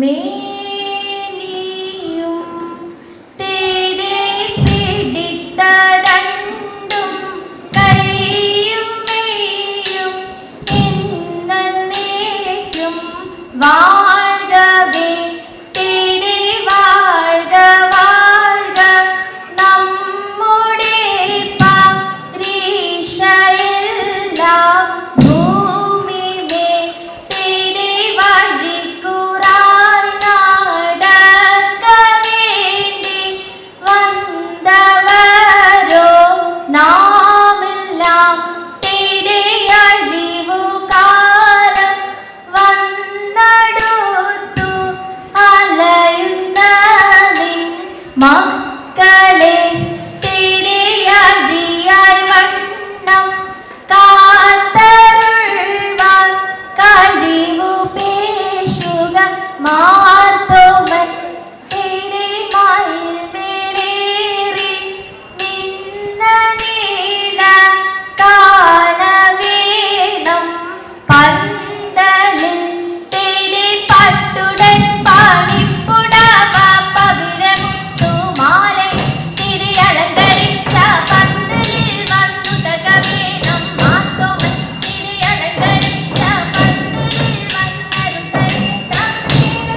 Me മക്കളെ തേരെ അഴിയായി വണ്ണം കാത്തരുൾവാൻ പേശുക മാർത്തോമൻ തേരെ മയിൽ മേലേറി നിന്ന നീല കാണവേണം പന്തലിൽ തേരെ പട്ടുടൻ പണിപ്പുടവ പവിഴമുത്തുമാലെ you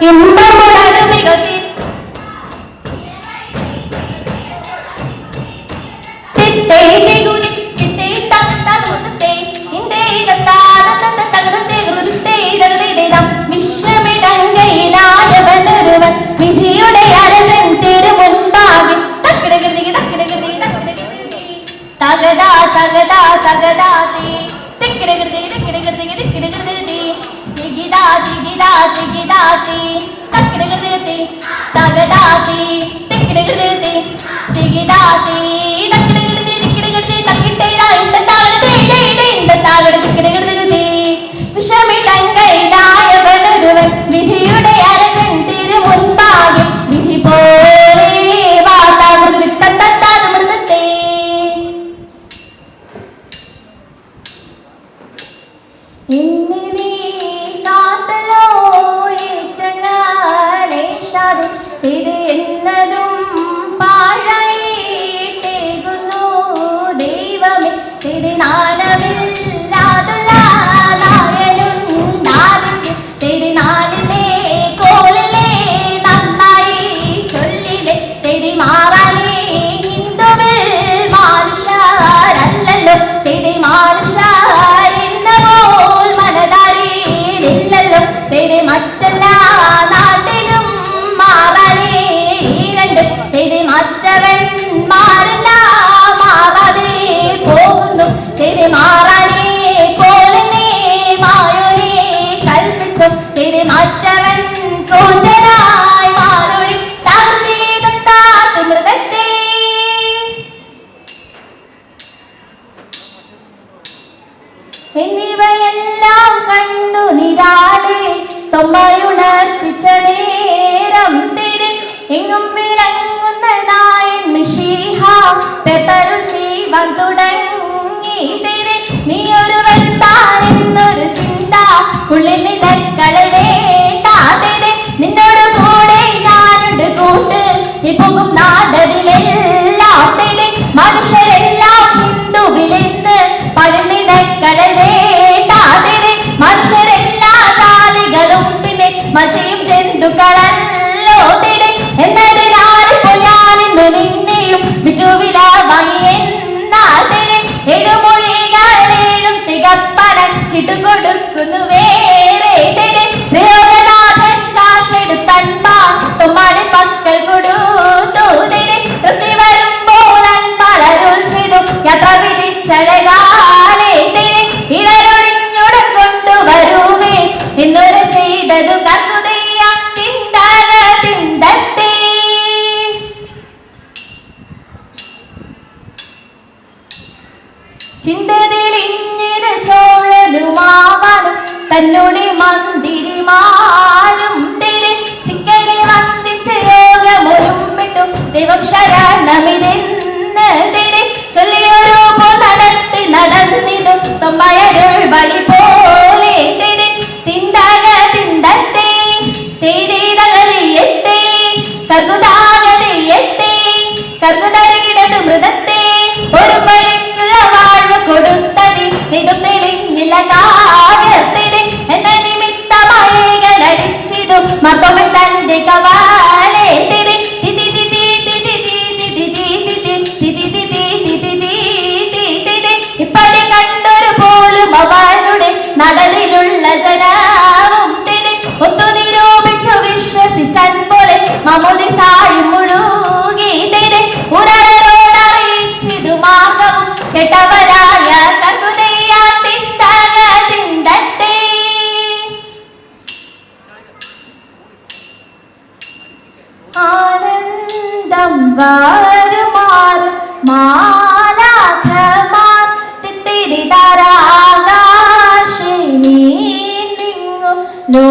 இன்பம் உலகு மிகுதி தித்தை திகுதி தித்தை தந்தான் உருத்தை. இந்த இடத்தான தந்த தகுதி உருத்தை இடத்திடம் மிஷமிடங்கையிலாதவன் ஒருவன் நிதியுடைய அரசன் திரு முன்பாகி திகிதா திகிதா திகிதா തീ തിക്കിടകൃതി തികിദാ തീ തക്കിടകൃതി തിക്കിടകൃതി തക്കിട്ടേരാ ഇന്ത താകട തേടേ ഇന്ത താകട തിക്കിടകൃതി വിഷമിടങ്കയിലായവനൊരുവൻ വിധിയുടെ പോലെ വാതാകൃതി ഇത് എന്നതും പാഴായിട്ടേകുന്നു ദൈവമേ. ഇത് നാണമില്ലാതുള്ള തൊമ്മയുണർത്തിച്ച കൊടുക്കുന്നു വേറെ രോഗനാഥൻ ഇന്നൊരു ചിന്തതിലിഞ്ഞിരു ചോഴ ഹനുമാവനും തന്നോട് മന്ദിരിമാരും ചിക്കനെ വന്ദിച്ച് യോഗമൊരുമ്പിട്ടു ദൈവം ശരണമിതെന്നതിന് ആനന്ദം വാരുമാർ മാലാഖമാർ തിത്തിരി താരാകാശിനി നിങ്ങു ലോ